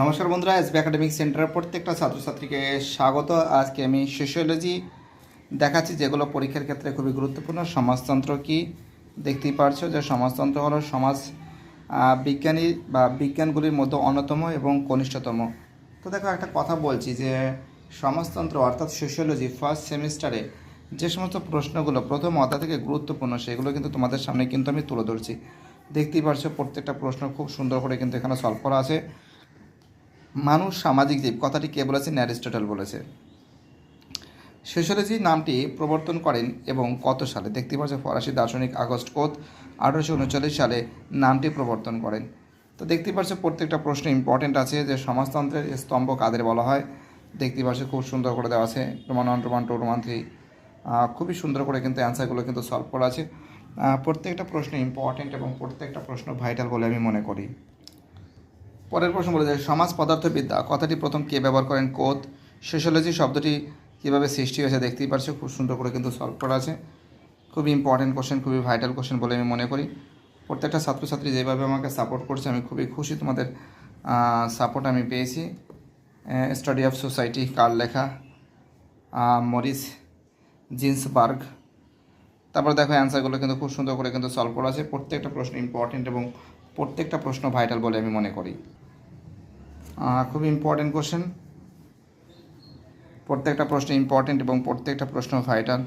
নমস্কার বন্ধুরা SB academic সেন্টারের প্রত্যেকটা ছাত্রছাত্রীকে স্বাগত। আজকে আমি সোশিওলজি দেখাচ্ছি, যেগুলো পরীক্ষার ক্ষেত্রে খুবই গুরুত্বপূর্ণ। সমাজতন্ত্র কি? দেখতেই পারছ যে সমাজতন্ত্র হলো সমাজ বিজ্ঞানী বা বিজ্ঞানগুলির মধ্যে অন্যতম এবং কনিষ্ঠতম। তো দেখো, একটা কথা বলছি যে সমাজতন্ত্র অর্থাৎ সোশিওলজি ফার্স্ট সেমিস্টারে যে সমস্ত প্রশ্নগুলো প্রথম অধ্যায় থেকে গুরুত্বপূর্ণ, সেগুলো কিন্তু তোমাদের সামনে কিন্তু আমি তুলে ধরছি। দেখতেই পারছ, প্রত্যেকটা প্রশ্ন খুব সুন্দর করে কিন্তু এখানে সলভ করা আছে। মানুষ সামাজিক জীব, কথাটি কে বলেছেন অ্যারিস্টটল বলেছে। সোশিওলজি নামটি প্রবর্তন করেন এবং কত সালে? দেখতে পাচ্ছ, ফরাসি দার্শনিক আগস্ট কোত আঠারোশো উনচল্লিশ সালে নামটি প্রবর্তন করেন। তো দেখতে পাচ্ছ, প্রত্যেকটা প্রশ্ন ইম্পর্টেন্ট আছে যে সমাজতন্ত্রের স্তম্ভ কাদের বলা হয়? দেখতে পাচ্ছ, খুব সুন্দর করে দেওয়া আছে Roman one Roman two Roman three খুবই সুন্দর করে কিন্তু অ্যান্সারগুলো কিন্তু সলভ করা আছে। প্রত্যেকটা প্রশ্ন ইম্পর্টেন্ট এবং প্রত্যেকটা প্রশ্ন ভাইটাল বলে আমি মনে করি। পরের প্রশ্ন বলে যায় সমাজ পদার্থবিদ্যা, কথাটি প্রথম কে ব্যবহার করেন? কোত সোশ্যোলজি শব্দটি কীভাবে সৃষ্টি হয়েছে দেখতেই পারছ, খুব সুন্দর করে কিন্তু সলভ করা আছে। খুবই ইম্পর্টেন্ট কোশ্চেন খুবই ভাইটাল কোশ্চেন বলে আমি মনে করি। প্রত্যেকটা ছাত্রছাত্রী যেভাবে আমাকে সাপোর্ট করছে, আমি খুবই খুশি তোমাদের সাপোর্ট আমি পেয়েছি। স্টাডি অফ সোসাইটি কার লেখা? Morris Ginsberg. তারপর দেখো অ্যান্সারগুলো কিন্তু খুব সুন্দর করে কিন্তু সলভ করা আছে। প্রত্যেকটা প্রশ্ন ইম্পর্টেন্ট এবং প্রত্যেকটা প্রশ্ন ভাইটাল বলে আমি মনে করি। খুব ইম্পর্টেন্ট কোশ্চেন প্রত্যেকটা প্রশ্ন ইম্পর্টেন্ট এবং প্রত্যেকটা প্রশ্ন ভাইটাল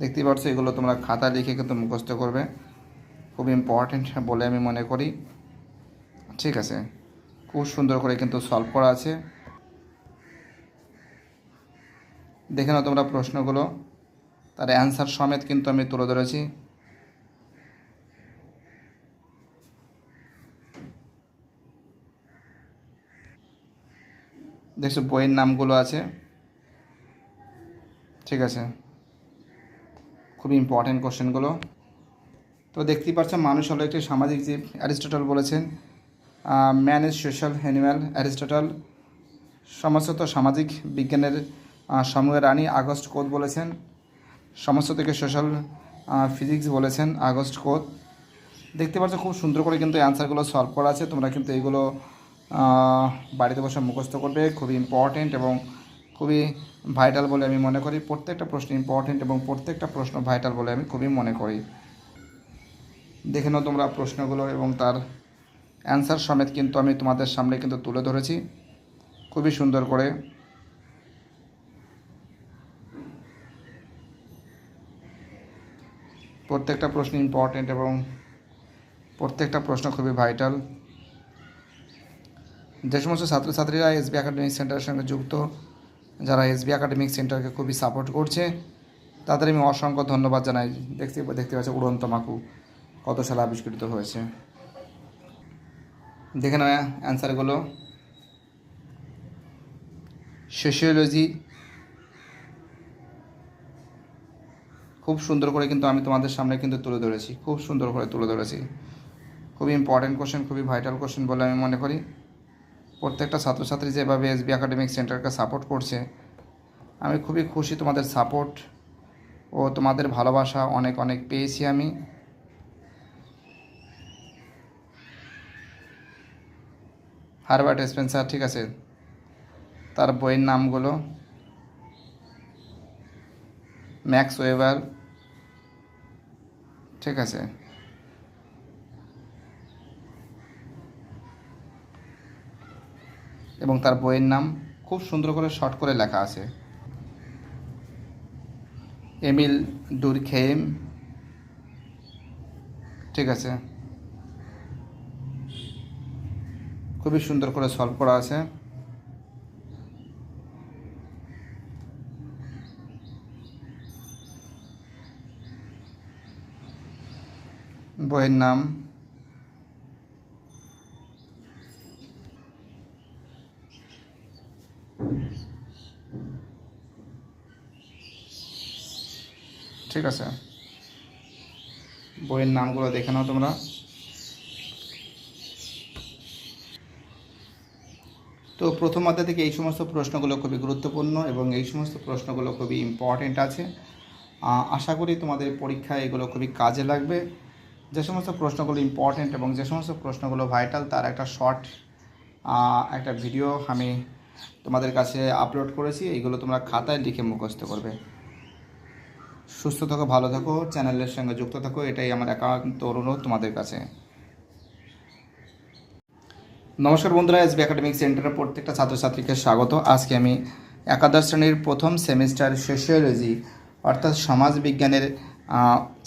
দেখতেই পাচ্ছ, এগুলো তোমরা খাতা লিখে কিন্তু মুখস্থ করবে। খুব ইম্পর্টেন্ট বলে আমি মনে করি। ঠিক আছে, খুব সুন্দর করে কিন্তু সলভ করা আছে। দেখে নাও তোমরা প্রশ্নগুলো। তার অ্যান্সার সমেত কিন্তু আমি তুলে ধরেছি। দেখছ বইয়ের নামগুলো আছে। ঠিক আছে। খুব ইম্পর্টেন্ট কোশ্চেনগুলো তো দেখতেই পাচ্ছ মানুষ হলো একটি সামাজিক জীব। অ্যারিস্টটল বলেছেন man is social animal Aristotle. সমস্ত সামাজিক বিজ্ঞানের আহ, সমূহের রানী আগস্ট কোত বলেছেন। সমস্ত থেকে সোশ্যাল ফিজিক্স বলেছেন আগস্ট কোত। দেখতে পাচ্ছ খুব সুন্দর করে কিন্তু অ্যান্সারগুলো সলভ করা আছে। তোমরা কিন্তু এগুলো বাড়িতে বসে মুখস্থ করবে, খুবই ইম্পর্টেন্ট এবং খুবই ভাইটাল বলে আমি মনে করি। প্রত্যেকটা প্রশ্ন ইম্পর্টেন্ট এবং প্রত্যেকটা প্রশ্ন ভাইটাল বলে আমি খুবই মনে করি। দেখে নাও তোমরা প্রশ্নগুলো এবং তার অ্যান্সার সমেত কিন্তু আমি তোমাদের সামনে কিন্তু তুলে ধরেছি। খুবই সুন্দর করে। প্রত্যেকটা প্রশ্ন ইম্পর্টেন্ট এবং প্রত্যেকটা প্রশ্ন খুবই ভাইটাল যে সমস্ত ছাত্রছাত্রীরা এসবি একাডেমিক সেন্টারের সঙ্গে যুক্ত, যারা এসবি একাডেমিক সেন্টারকে খুবই সাপোর্ট করছে, তাদের আমি অসংখ্য ধন্যবাদ জানাই। দেখতে দেখতে পাচ্ছি উড়ন্ত মাকু, কত সালে আবিষ্কৃত হয়েছে। দেখে নেওয়া অ্যান্সারগুলো সোশিওলজি খুব সুন্দর করে কিন্তু আমি তোমাদের সামনে কিন্তু তুলে ধরেছি। খুব সুন্দর করে তুলে ধরেছি। খুবই ইম্পর্টেন্ট কোশ্চেন খুবই ভাইটাল কোশ্চেন বলে আমি মনে করি। প্রত্যেকটা ছাত্রছাত্রী যেভাবে এসবি একাডেমিক সেন্টারকে সাপোর্ট করছে, আমি খুবই খুশি তোমাদের সাপোর্ট ও তোমাদের ভালোবাসা অনেক অনেক পেয়েছি আমি। হারবার্ট স্পেন্সার, ঠিক আছে? তার বইয়ের নামগুলো ম্যাক্স ওয়েবার, ঠিক আছে? এবং তার বইয়ের নাম খুব সুন্দর করে শর্ট করে লেখা আছে। এমিল ডুরখেম ঠিক আছে। খুবই সুন্দর করে সলভ করা আছে। বইয়ের নাম ঠিক আছে। বইয়ের নামগুলো দেখে নাও তোমরা। তো প্রথম অধ্যায় থেকে এই সমস্ত প্রশ্নগুলো খুবই গুরুত্বপূর্ণ এবং এই সমস্ত প্রশ্নগুলো খুবই ইম্পর্টেন্ট আছে। আশা করি তোমাদের পরীক্ষায় এগুলো খুবই কাজে লাগবে। যে সমস্ত প্রশ্নগুলো ইম্পর্টেন্ট এবং যে সমস্ত প্রশ্নগুলো ভাইটাল তার একটা শর্ট একটা ভিডিও আমি তোমাদের কাছে আপলোড করেছি। এইগুলো তোমরা খাতায় লিখে মুখস্থ করবে। সুস্থ থাকো, ভালো থাকো, চ্যানেলের সঙ্গে যুক্ত থাকো, এটাই আমার একান্ত অনুরোধ তোমাদের কাছে। নমস্কার বন্ধুরা এসবি একাডেমিক সেন্টারের প্রত্যেকটা ছাত্রছাত্রীকে স্বাগত। আজকে আমি একাদশ শ্রেণির প্রথম সেমিস্টার সোশিওলজি অর্থাৎ সমাজ বিজ্ঞানের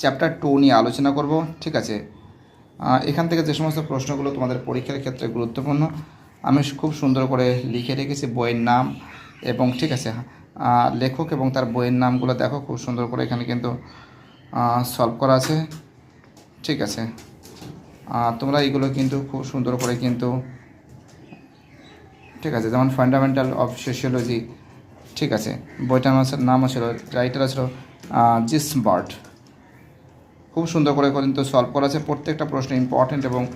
চ্যাপ্টার টু নিয়ে আলোচনা করব, ঠিক আছে? এখান থেকে যে সমস্ত প্রশ্নগুলো তোমাদের পরীক্ষার ক্ষেত্রে গুরুত্বপূর্ণ, আমি খুব সুন্দর করে লিখে রেখেছি বইয়ের নাম এবং, ঠিক আছে লেখক এবং তার বইয়ের নামগুলো দেখো, খুব সুন্দর করে এখানে কিন্তু সলভ করা আছে। ঠিক আছে। তোমরা এইগুলো কিন্তু খুব সুন্দর করে কিন্তু, ঠিক আছে, যেমন ফান্ডামেন্টাল অফ সোশিয়োলজি ঠিক আছে। বইটার নাম- ছিল রাইটার ছিল জিস বার্ট। খুব সুন্দর করে কিন্তু সলভ করা আছে। প্রত্যেকটা প্রশ্ন ইম্পর্টেন্ট এবং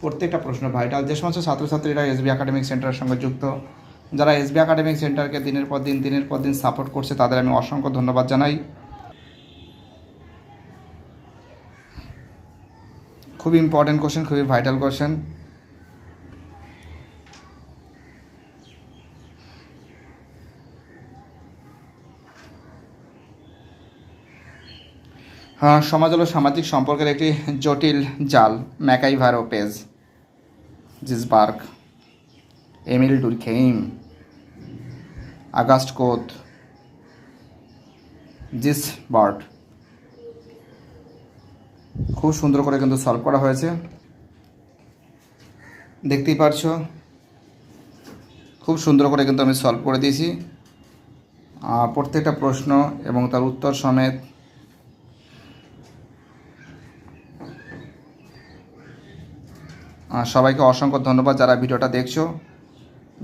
প্রত্যেকটা প্রশ্ন ভাইটাল যে সমস্ত ছাত্রছাত্রীরা এসবি একাডেমিক সেন্টারের সঙ্গে যুক্ত যারা এসবি একাডেমিক সেন্টারকে দিনের পর দিন দিনের পর দিন সাপোর্ট করছে তাদের আমি অসংখ্য ধন্যবাদ জানাই। খুবই ইম্পর্টেন্ট কোশ্চেন খুবই ভাইটাল কোশ্চেন হ্যাঁ, সমাজ হলো সামাজিক সম্পর্কের একটি জটিল জাল। ম্যাকাইভারো Page Ginsberg Emile Durkheim. Auguste Comte Ginsberg খুব সুন্দর করে কিন্তু সলভ করা হয়েছে। দেখতেই পারছ? খুব সুন্দর করে কিন্তু আমি সলভ করে দিয়েছি। প্রত্যেকটা প্রশ্ন এবং তার উত্তর সমেত। সবাইকে অসংখ্য ধন্যবাদ যারা ভিডিওটা দেখছ।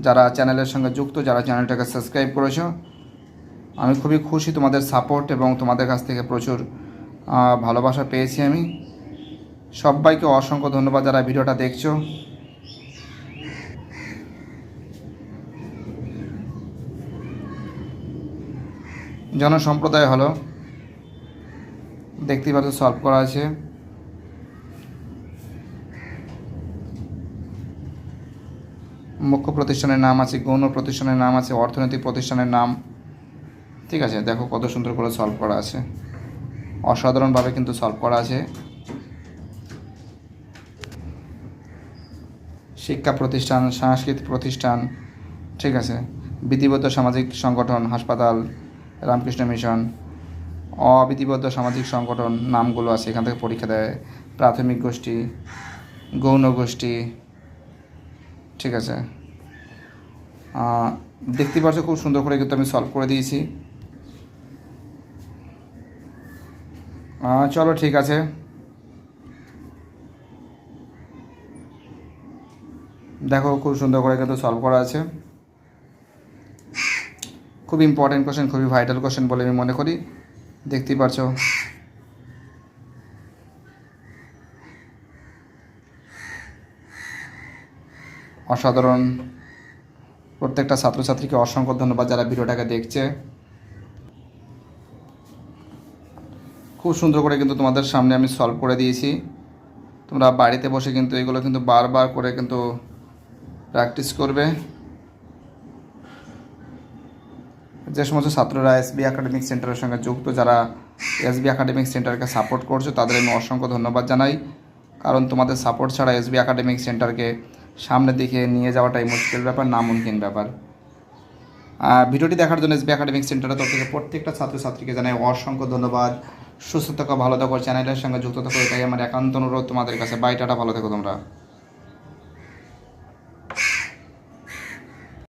যারা চ্যানেলের সঙ্গে যুক্ত, যারা চ্যানেলটাকে সাবস্ক্রাইব করেছ, আমি খুবই খুশি তোমাদের সাপোর্ট এবং তোমাদের কাছ থেকে প্রচুর ভালোবাসা পেয়েছি আমি। সবাইকে অসংখ্য ধন্যবাদ যারা ভিডিওটা দেখছ। জনসম্প্রদায় হলো, দেখতেই পাচ্ছ সলভ করা আছে। মুখ্য প্রতিষ্ঠানের নাম আছে, গৌণ প্রতিষ্ঠানের নাম আছে, অর্থনৈতিক প্রতিষ্ঠানের নাম। ঠিক আছে, দেখো কত সুন্দর করে সলভ করা আছে। অসাধারণভাবে কিন্তু সলভ করা আছে। শিক্ষা প্রতিষ্ঠান, সাংস্কৃতিক প্রতিষ্ঠান, ঠিক আছে। বিধিবদ্ধ সামাজিক সংগঠন, হাসপাতাল, রামকৃষ্ণ মিশন, অবিধিবদ্ধ সামাজিক সংগঠন নামগুলো আছে, এখান থেকে পরীক্ষা দেয়। প্রাথমিক গোষ্ঠী, গৌণ গোষ্ঠী, ঠিক আছে। দেখতে পাচ্ছ খুব সুন্দর করে কিন্তু আমি সলভ করে দিয়েছি। চলো ঠিক আছে। দেখো খুব সুন্দর করে কিন্তু সলভ করা আছে। খুব ইম্পর্টেন্ট কোশ্চেন খুবই ভাইটাল কোশ্চেন বলে আমি মনে করি। দেখতেই পারছ। অসাধারণ। প্রত্যেকটা ছাত্রছাত্রীকে অসংখ্য ধন্যবাদ যারা ভিডিওটাকে দেখছে। খুব সুন্দর করে কিন্তু তোমাদের সামনে আমি সলভ করে দিয়েছি। তোমরা বাড়িতে বসে কিন্তু এগুলো কিন্তু বারবার করে কিন্তু প্র্যাকটিস করবে। যে সমস্ত ছাত্ররা এসবি একাডেমিক সেন্টারের সঙ্গে যুক্ত, যারা এসবি একাডেমিক সেন্টারকে সাপোর্ট করছ, তাদের আমি অসংখ্য ধন্যবাদ জানাই। কারণ তোমাদের সাপোর্ট ছাড়া এসবি একাডেমিক সেন্টারকে সামনের দিকে নিয়ে যাওয়াটাই মুশকিল ব্যাপার, নামুমকিন ব্যাপার। ভিডিওটি দেখার জন্য এসবি একাডেমিক সেন্টারের তরফ থেকে প্রত্যেকটা ছাত্রছাত্রীকে জানাই অসংখ্য ধন্যবাদ। সুস্থ থাকো, ভালো থাকো, চ্যানেলের সঙ্গে যুক্ত থাকো, এটাই আমার একান্ত অনুরোধ তোমাদের কাছে। বাইটাটা ভালো থাকো তোমরা।